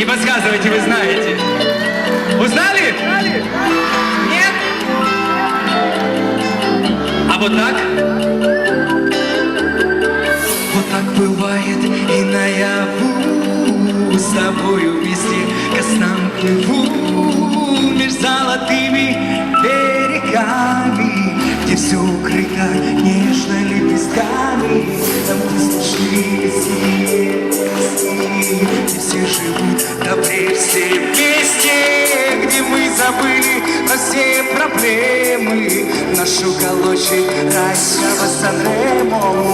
Не подсказывайте, вы знаете. Узнали? Нет? А вот так? Вот так бывает и наяву С тобою вместе ко снам плыву Меж золотыми берегами Где все укрыто нежно лепестками Там, где слышны Где все живут добре все вместе Где мы забыли про все проблемы. Наш уголочек райского Санремо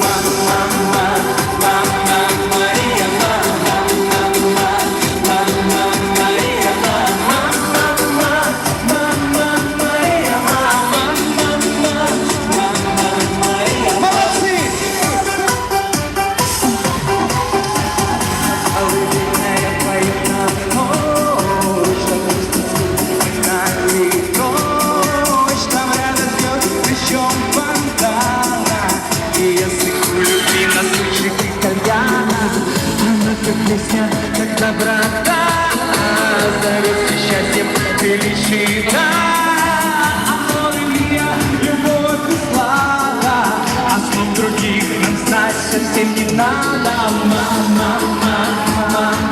как песня, как доброта. Зовет счастьем величина Амор любовь и слава. А слов других нам знать совсем не надо. Мама, мама, мама,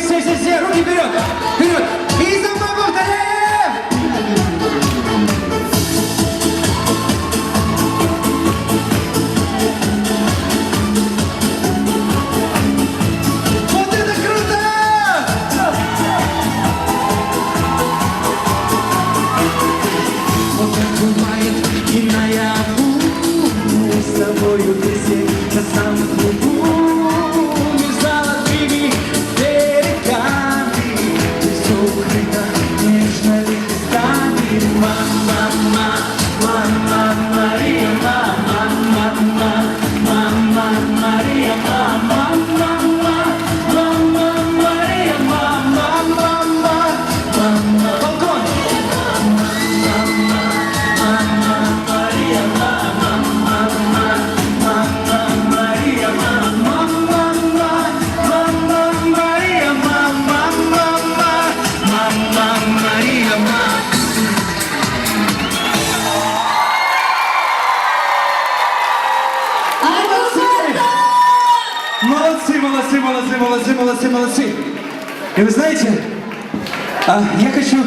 все, все, все, руки вперед! Вперед! И за мной повторяем! Вот это круто! Вот так бывает и наяву С тобою вместе на самом кругу Молодцы, молодцы, молодцы, молодцы, молодцы, молодцы. И вы знаете, а, я хочу